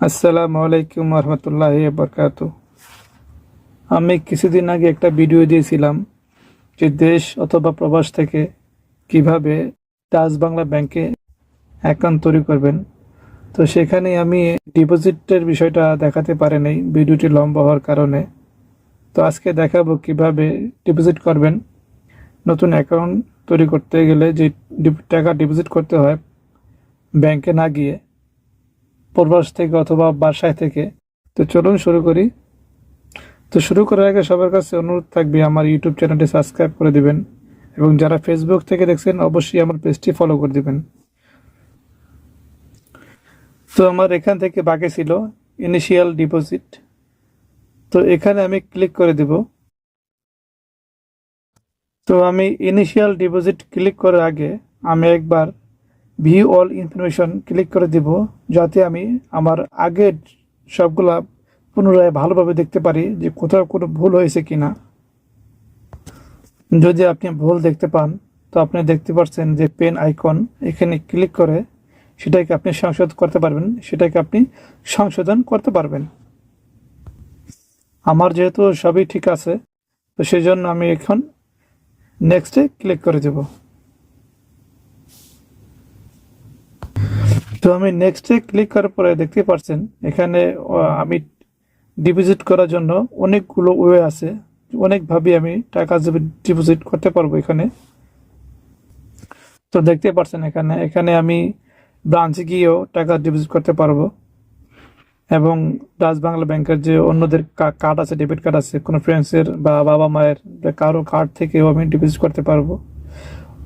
আসসালামু আলাইকুম রহমতুল্লাহ বরকাত আমি কিছুদিন আগে একটা ভিডিও দিয়েছিলাম যে দেশ অথবা প্রবাস থেকে কীভাবে ডাচ বাংলা ব্যাংকে অ্যাকাউন্ট তৈরি করবেন। তো সেখানে আমি ডিপোজিটের বিষয়টা দেখাতে পারি নাই ভিডিওটি লম্বা হওয়ার কারণে। তো আজকে দেখাবো কীভাবে ডিপোজিট করবেন। নতুন অ্যাকাউন্ট তৈরি করতে গেলে যে টাকা ডিপোজিট করতে হয় ব্যাংকে না গিয়ে প্রবাস থেকে অথবা বাসায় থেকে। তো চলুন শুরু করি। তো শুরু করার আগে সবার কাছে অনুরোধ থাকবে, আমার ইউটিউব চ্যানেলটি সাবস্ক্রাইব করে দিবেন এবং যারা ফেসবুক থেকে দেখছেন, অবশ্যই আমার পেজটি ফলো করে দিবেন। তো আমার এখান থেকে বাকি ছিল ইনিশিয়াল ডিপোজিট তো এখানে আমি ক্লিক করে দিব। তো আমি ইনিশিয়াল ডিপোজিট ক্লিক করার আগে আমি একবার ভিউ অল ইনফরমেশন ক্লিক করে দিব, যাতে আমি আমার আগের সবগুলা পুনরায় ভালোভাবে দেখতে পারি যে কোথাও কোনো ভুল হয়েছে কি না যদি আপনি ভুল দেখতে পান, তো আপনি দেখতে পাচ্ছেন যে পেন আইকন এখানে ক্লিক করে সেটাকে আপনি সংশোধন করতে পারবেন, সেটাকে আপনি সংশোধন করতে পারবেন। আমার যেহেতু সবই ঠিক আছে, তো সেই জন্য আমি এখন নেক্সটে ক্লিক করে দেবো। তো আমি নেক্সটে ক্লিক করার পরে দেখতে পাচ্ছেন এখানে আমি ডিপোজিট করার জন্য অনেকগুলো ওয়ে আছে। অনেকভাবে আমি টাকা ডিপোজিট করতে পারব এখানে। তো দেখতে পাচ্ছেন এখানে এখানে আমি ব্রাঞ্চে গিয়েও টাকা ডিপোজিট করতে পারব। এবং ডাচ বাংলা ব্যাংকের যে অন্যদের কার্ড আছে ডেবিট কার্ড আছে, কোনো ফ্রেন্ডসের বা বাবা মায়ের কারও কার্ড থেকেও আমি ডিপোজিট করতে পারব।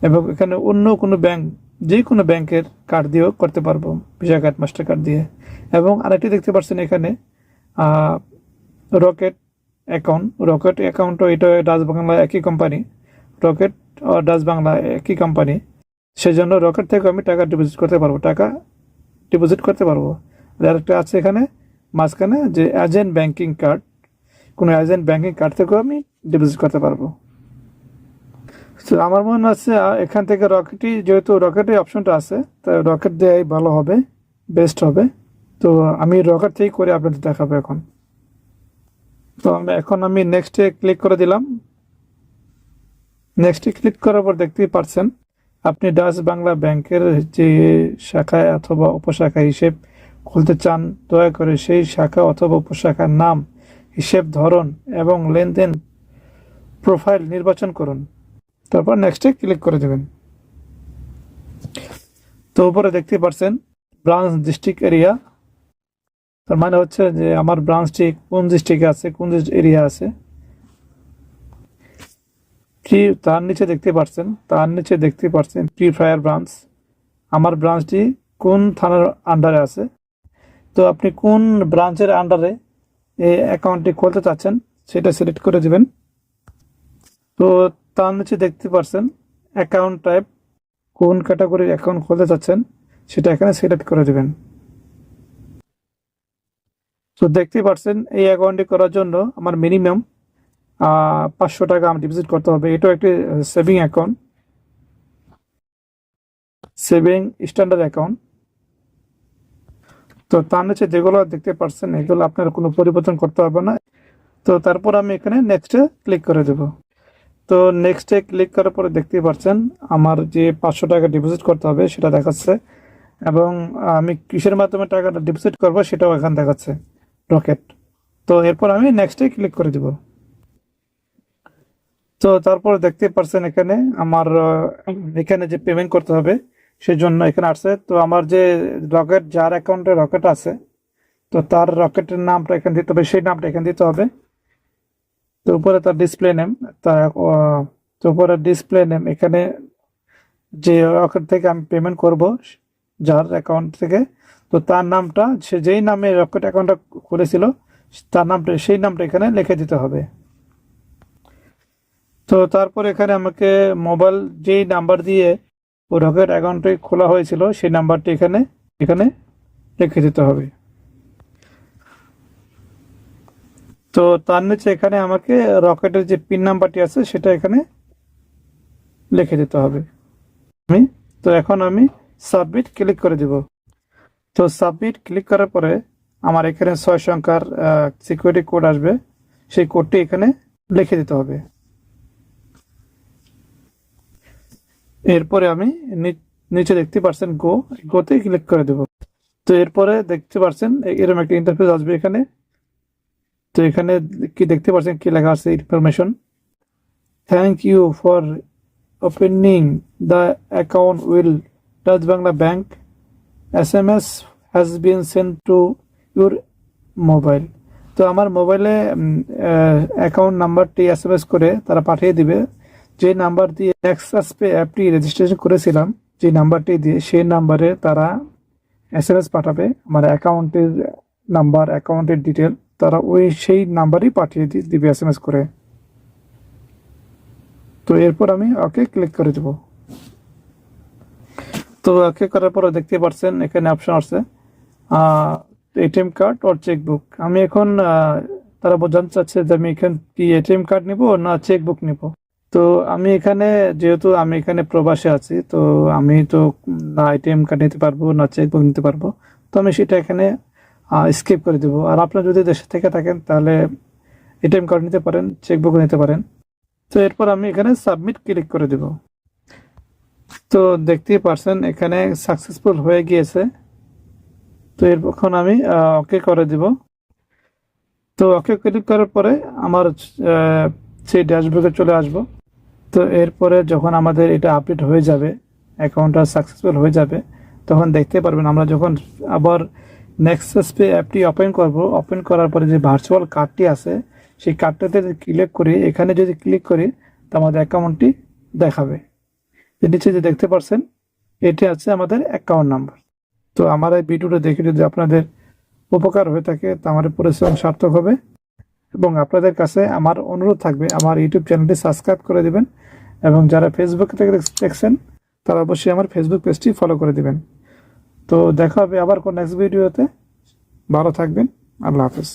এবং এখানে অন্য কোনো ব্যাংক যে কোনো ব্যাংকের কার্ড দিয়েও করতে পারব ভিসা কার্ড মাস্টার কার্ড দিয়ে। এবং আরেকটি দেখতে পাচ্ছেন এখানে রকেট অ্যাকাউন্ট রকেট অ্যাকাউন্টও এটা ডাচ বাংলা একই কোম্পানি রকেট ও ডাচ বাংলা একই কোম্পানি সেজন্য রকেট থেকে আমি টাকা ডিপোজিট করতে পারব, টাকা ডিপোজিট করতে পারব। আর আরেকটা আছে এখানে, মাঝখানে যে এজেন্ট ব্যাংকিং কার্ড কোনো এজেন্ট ব্যাংকিং কার্ড থেকেও আমি ডিপোজিট করতে পারব। তো আমার মনে আছে এখান থেকে রকেটই, যেহেতু রকেটের অপশনটা আছে, তাই রকেট দেওয়াই ভালো হবে বেস্ট হবে। তো আমি রকেট থেকেই করে আপনাদের দেখাবো এখন। তো আমি এখন আমি নেক্সটে ক্লিক করে দিলাম। নেক্সটে ক্লিক করার পর দেখতেই পারছেন, আপনি ডাচ বাংলা ব্যাংকের যে শাখায় অথবা উপশাখা হিসেব খুলতে চান, দয়া করে সেই শাখা অথবা উপশাখার নাম, হিসেব ধরন এবং লেনদেন প্রোফাইল নির্বাচন করুন। তারপর নেক্সটে ক্লিক করে দেবেন। তো উপরে দেখতে পাচ্ছেন ব্রাঞ্চ ডিস্ট্রিক্ট এরিয়া তার মানে হচ্ছে যে আমার ব্রাঞ্চটি কোন ডিস্ট্রিক্টে আছে, কোন এরিয়া আছে। প্রি তার নিচে দেখতে পাচ্ছেন তার নিচে দেখতে পাচ্ছেন প্রি ফায়ার ব্রাঞ্চ আমার ব্রাঞ্চটি কোন থানার আন্ডারে আছে? তো আপনি কোন ব্রাঞ্চের আন্ডারে এই অ্যাকাউন্টটি খুলতে চাচ্ছেন, সেটা সিলেক্ট করে দেবেন। তো তার নিচে দেখতে পারছেন অ্যাকাউন্ট টাইপ কোন ক্যাটাগরির অ্যাকাউন্ট খুলতে চাচ্ছেন, সেটা এখানে সিলেক্ট করে দেবেন। তো দেখতেই পারছেন, এই অ্যাকাউন্টটি করার জন্য আমার মিনিমাম পাঁচশো টাকা আমার ডিপোজিট করতে হবে। এটাও একটি saving account saving standard account তো তার নিচে যেগুলো দেখতে পাচ্ছেন এগুলো আপনার কোনো পরিবর্তন করতে হবে না। তো তারপর আমি এখানে নেক্সটে ক্লিক করে দেবো। তো নেক্সটে ক্লিক করার পরে দেখতেই পাচ্ছেন আমার যে পাঁচশো টাকা ডিপোজিট করতে হবে সেটা দেখাচ্ছে এবং আমি কিসের মাধ্যমে টাকাটা ডিপোজিট করব সেটাও এখানে দেখাচ্ছে রকেট তো এরপর আমি নেক্সটে ক্লিক করে দিব। তো তারপর দেখতে পাচ্ছেন এখানে আমার, এখানে যে পেমেন্ট করতে হবে সেই জন্য এখানে আসছে। তো আমার যে রকেট যার অ্যাকাউন্টে রকেট আছে, তো তার রকেটের নামটা এখানে দিতে হবে, সেই নামটা এখানে দিতে হবে। তো উপরে তার ডিসপ্লে নেম তার তো উপরে ডিসপ্লে নেম এখানে যে রকেট থেকে আমি পেমেন্ট করব, যার অ্যাকাউন্ট থেকে, তো তার নামটা, সে যেই নামে রকেট অ্যাকাউন্টটা খুলেছিল, তার নামটা, সেই নামটা এখানে লিখে দিতে হবে। তো তারপর এখানে আমাকে মোবাইল যেই নাম্বার দিয়ে ও রকেট অ্যাকাউন্টটি খোলা হয়েছিল, সেই নাম্বারটি এখানে এখানে লিখে দিতে হবে। তো তার নিচে এখানে আমাকে রকেটের যে পিন নাম্বারটি আছে, সেটা এখানে লিখে দিতে হবে। আমি, তো এখন আমি সাবমিট ক্লিক করে দিব। তো সাবমিট ক্লিক করার পরে আমার এখানে ছয় সংখ্যার সিকিউরিটি কোড আসবে। সেই কোডটি এখানে লিখে দিতে হবে। এরপরে আমি নিচে দেখতে পাচ্ছেন গো গোতে ক্লিক করে দেব। তো এরপরে দেখতে পাচ্ছেন এ- এরকম একটা ইন্টারফেস আসবে এখানে। তো এখানে কি দেখতে পাচ্ছেন কি লেখা আছে information thank you for opening the account will touch Bangla bank S M S has been send to your mobile তো আমার মোবাইলে অ্যাকাউন্ট নাম্বারটি এস এম এস করে তারা পাঠিয়ে দিবে। যে নাম্বার দিয়ে অ্যাক্সেস পে অ্যাপটি রেজিস্ট্রেশন করেছিলাম, যে নাম্বারটি দিয়ে সেই নাম্বারে তারা এস এম এস পাঠাবে। আমার অ্যাকাউন্টের নাম্বার অ্যাকাউন্টের ডিটেল তারা ওই সেই নাম্বারই পাঠিয়ে দিবে এস এম এস করে। তো এরপর আমি ওকে ক্লিক করে দেব। তো ওকে করার পরে দেখতে পাচ্ছেন এখানে অপশন আছে এটিএম কার্ড ওর চেকবুক আমি এখন তারা জানতে চাচ্ছে যে আমি এখানে কি এটিএম কার্ড নিব না চেকবুক নিব। তো আমি এখানে, যেহেতু আমি এখানে প্রবাসে আছি, তো আমি তো না এটিএম কার্ড নিতে পারব, না চেকবুক নিতে পারব। তো আমি সেটা এখানে স্কিপ করে দেবো। আর আপনার যদি দেশে থেকে থাকেন, তাহলে এটিএম কার্ড নিতে পারেন চেকবুক নিতে পারেন। তো এরপর আমি এখানে সাবমিট ক্লিক করে দেব। তো দেখতেই পারছেন, এখানে সাকসেসফুল হয়ে গিয়েছে। তো এরপর আমি ওকে করে দিব। তো ওকে ক্লিক করার পরে আমার সেই ড্যাশবোর্ডে চলে আসব। তো এরপরে যখন আমাদের এটা আপডেট হয়ে যাবে অ্যাকাউন্টটা সাকসেসফুল হয়ে যাবে, তখন দেখতে পারবেন আমরা যখন আবার নেক্সাস পে অ্যাপটি ওপেন করব। ওপেন করার পরে যে ভার্চুয়াল কার্ডটি আছে, সেই কার্ডটাতে ক্লিক করি, এখানে যদি ক্লিক করি, তো আমাদের অ্যাকাউন্টটি দেখাবে। নিচে যে দেখতে পাচ্ছেন এটি আছে আমাদের অ্যাকাউন্ট নাম্বার তো আমার এই ভিডিওটা দেখে যদি আপনাদের উপকার হয়ে থাকে, তো আমার পরিশ্রম সার্থক হবে। এবং আপনাদের কাছে আমার অনুরোধ থাকবে, আমার ইউটিউব চ্যানেলটি সাবস্ক্রাইব করে দিবেন। এবং যারা ফেসবুক থেকে দেখছেন, তারা অবশ্যই আমার ফেসবুক পেজটি ফলো করে দিবেন। তো দেখা হবে আবার কোন নেক্সট ভিডিওতে ভালো থাকবেন। আল্লাহ হাফেজ।